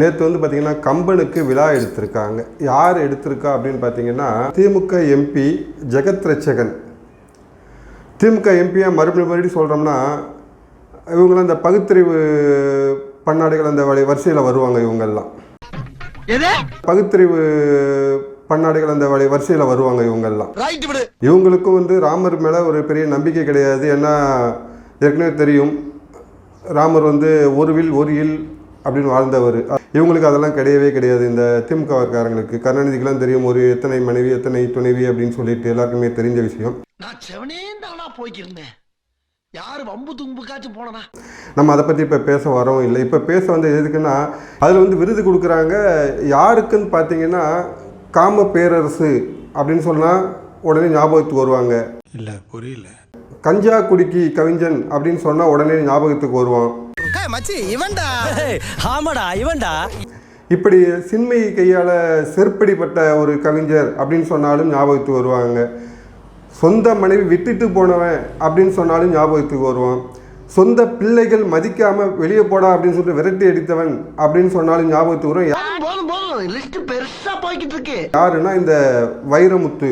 நேற்று வந்து பார்த்தீங்கன்னா கம்பனுக்கு விழா எடுத்திருக்காங்க. யார் எடுத்திருக்கா அப்படின்னு பார்த்தீங்கன்னா திமுக எம்பி ஜெகத் ரட்சகன். திமுக எம்பியை மறுபடியும் மறுபடியும் சொல்கிறோம்னா இவங்களாம் இந்த பகுத்தறிவு பன்னாடுகள் அந்த வழி வரிசையில் வருவாங்க இவங்கெல்லாம். பகுத்தறிவு பன்னாடுகள் அந்த வழி வரிசையில் வருவாங்க இவங்கெல்லாம். இவங்களுக்கும் வந்து ராமர் மேலே ஒரு பெரிய நம்பிக்கை கிடையாது. ஏன்னா ஏற்கனவே தெரியும் ராமர் வந்து ஒரு வில் ஒரு இல் அப்படின்னு வாழ்ந்தவர். இவங்களுக்கு அதெல்லாம் கிடையவே கிடையாது. இந்த திமுககாரங்களுக்கு கருணாநிதிக்கெல்லாம் தெரியும் ஒரு எத்தனை மனைவி எத்தனை துணைவி அப்படின்னு சொல்லிட்டு எல்லாருக்குமே தெரிஞ்ச விஷயம். நான் செவனே தானா போய்க்கிருந்தேன். யாரு வம்பு தும்புக்காச்சும் போனனா? நம்ம அதை பற்றி இப்போ பேச வரோம் இல்லை. இப்போ பேச வந்து எதுக்குன்னா அதில் வந்து விருது கொடுக்குறாங்க. யாருக்குன்னு பார்த்தீங்கன்னா காம பேரரசு அப்படின்னு சொன்னால் உடனே ஞாபகத்துக்கு வருவாங்க. இல்ல புரியல. கஞ்சா குடிக்கி கவிஞன் அப்படின்னு சொன்னால் உடனே ஞாபகத்துக்கு வருவான். மச்சி இவன்டா. ஆமாடா இவன்டா. இப்படி சின்மை கையால் செருப்படிப்பட்ட ஒரு கவிஞர் அப்படின்னு சொன்னாலும் ஞாபகத்துக்கு வருவாங்க. சொந்த மனைவி விட்டுட்டு போனவன் அப்படின்னு சொன்னாலும் ஞாபகத்துக்கு வருவான். சொந்த பிள்ளைகள் மதிக்காம வெளியே போடா அப்படின்னு சொல்லிட்டு விரட்டி அடித்தவன் அப்படின்னு சொன்னாலும் ஞாபகத்துக்கு வரும். யாருன்னா இந்த வைரமுத்து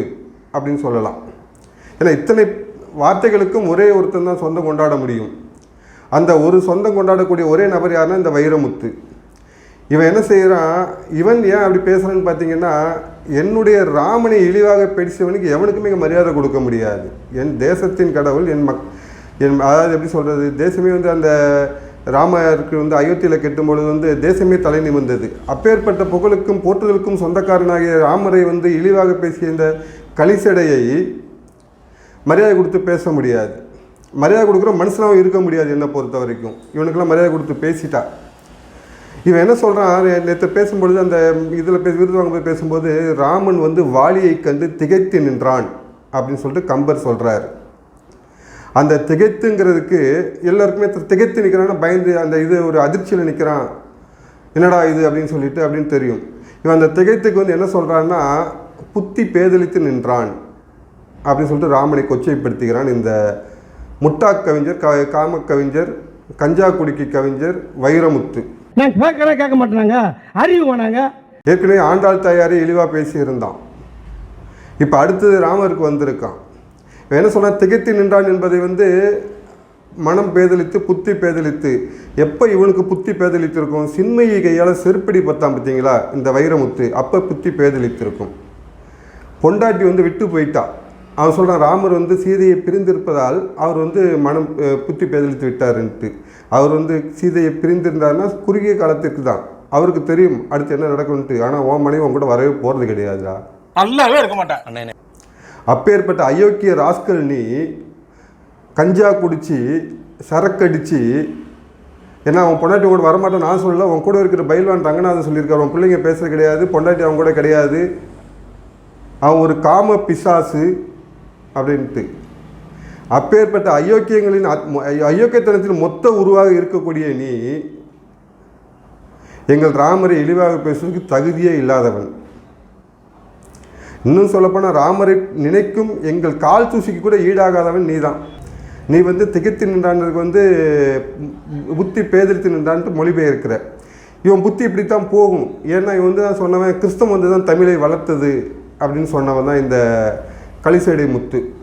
அப்படின்னு சொல்லலாம். ஏன்னா இத்தனை வார்த்தைகளுக்கும் ஒரே ஒருத்தன் தான் சொந்தம் கொண்டாட முடியும். அந்த ஒரு சொந்தம் கொண்டாடக்கூடிய ஒரே நபர் யாருன்னா இந்த வைரமுத்து. இவன் என்ன செய்கிறான் இவன் ஏன் அப்படி பேசுகிறான்னு பார்த்தீங்கன்னா என்னுடைய ராமனை இழிவாக பேசியவனுக்கு எவனுக்குமே மரியாதை கொடுக்க முடியாது. என் தேசத்தின் கடவுள் என் மக் என் அதாவது எப்படி சொல்கிறது தேசமே வந்து அந்த ராமருக்கு வந்து அயோத்தியில் கெட்டும் பொழுது வந்து தேசமே தலை நிமிர்ந்தது. அப்பேற்பட்ட புகழுக்கும் போற்றுதலுக்கும் சொந்தக்காரனாகிய ராமரை வந்து இழிவாக பேசிய இந்த கலிசடையை மரியாதை கொடுத்து பேச முடியாது. மரியாதை கொடுக்குற மனுஷனாகவும் இருக்க முடியாது என்னை பொறுத்த வரைக்கும். இவனுக்கெல்லாம் மரியாதை கொடுத்து பேசிட்டா. இவன் என்ன சொல்கிறான் நேற்று பேசும்பொழுது அந்த இதில் பேச விருது வாங்கும்போது பேசும்போது ராமன் வந்து வாலியை கண்டு திகைத்து நின்றான் அப்படின்னு சொல்லிட்டு கம்பர் சொல்கிறார் அந்த திகைத்துங்கிறதுக்கு எல்லாருக்குமே திகைத்து நிற்கிறான்னா பயந்து அந்த இது ஒரு அதிர்ச்சியில் நிற்கிறான் என்னடா இது? அப்படின்னு சொல்லிட்டு அப்படின்னு தெரியும். இவன் அந்த திகைத்துக்கு வந்து என்ன சொல்கிறான்னா புத்தி பேதலித்து நின்றான் அப்படின்னு சொல்லிட்டு ராமனை கொச்சைப்படுத்துகிறான் இந்த முட்டா கவிஞர் க காம கவிஞர் கஞ்சா குடிக்கி கவிஞர் வைரமுத்து. நான் கேட்கறேன் கேட்க மாட்டேனாங்க. அறிவு வேணாங்க. ஏற்கனவே ஆண்டாள் தாயாரே இழிவாக பேசியிருந்தான். இப்போ அடுத்தது ராமருக்கு வந்திருக்கான். என்ன சொன்னா திகைத்து நின்றான் என்பதை வந்து மனம் பேதலித்து புத்தி பேதலித்து எப்போ இவனுக்கு புத்தி பேதலித்திருக்கும்? சின்மையை கையால் செருப்படி பத்தான் பார்த்தீங்களா? இந்த வைரமுத்து அப்போ புத்தி பேதலித்திருக்கும். பொண்டாட்டி வந்து விட்டு போயிட்டா. அவன் சொல்கிறான் ராமர் வந்து சீதையை பிரிந்திருப்பதால் அவர் வந்து மனம் புத்தி பேதலித்து விட்டாருன்ட்டு. அவர் வந்து சீதையை பிரிந்திருந்தாருன்னா குறுகிய காலத்திற்கு தான். அவருக்கு தெரியும் அடுத்து என்ன நடக்கும்ன்ட்டு. ஆனால் உன் மனைவி உன் கூட வரவே போகிறது கிடையாதுடா. நல்லாவே இருக்க மாட்டேன் அப்பேற்பட்ட அயோக்கிய ராஸ்கல் நீ கஞ்சா குடிச்சு சரக்கடிச்சு ஏன்னா அவன் பொண்டாட்டி கூட வரமாட்டான் நான் சொல்லல உன் கூட இருக்கிற பயில்வான் ரங்கநாதன் சொல்லியிருக்காரு உன் பிள்ளைங்க பேசுறது கிடையாது பொண்டாட்டி அவன் கூட கிடையாது. அவன் ஒரு காம பிசாசு அப்படின்ட்டு. அப்பேற்பட்ட அயோக்கியங்களின் அயோக்கியத்தனத்தின் மொத்த உருவாக இருக்கக்கூடிய நீ எங்கள் ராமரை இழிவாக பேசுவதற்கு தகுதியே இல்லாதவன். இன்னும் சொல்லப்போனால் ராமரை நினைக்கும் எங்கள் கால் தூசிக்கு கூட ஈடாகாதவன் நீதான். நீ வந்து திகைத்து நின்றான்றதுக்கு வந்து புத்தி பேதலித்து நின்றான்ட்டு மொழிபெயர்க்கிற. இவன் புத்தி இப்படித்தான் போகும். ஏன்னா இவன் வந்து தான் சொன்னவன் கிறிஸ்தவம் வந்து தான் தமிழை வளர்த்தது அப்படின்னு சொன்னவன் தான் இந்த களிசடை முத்து.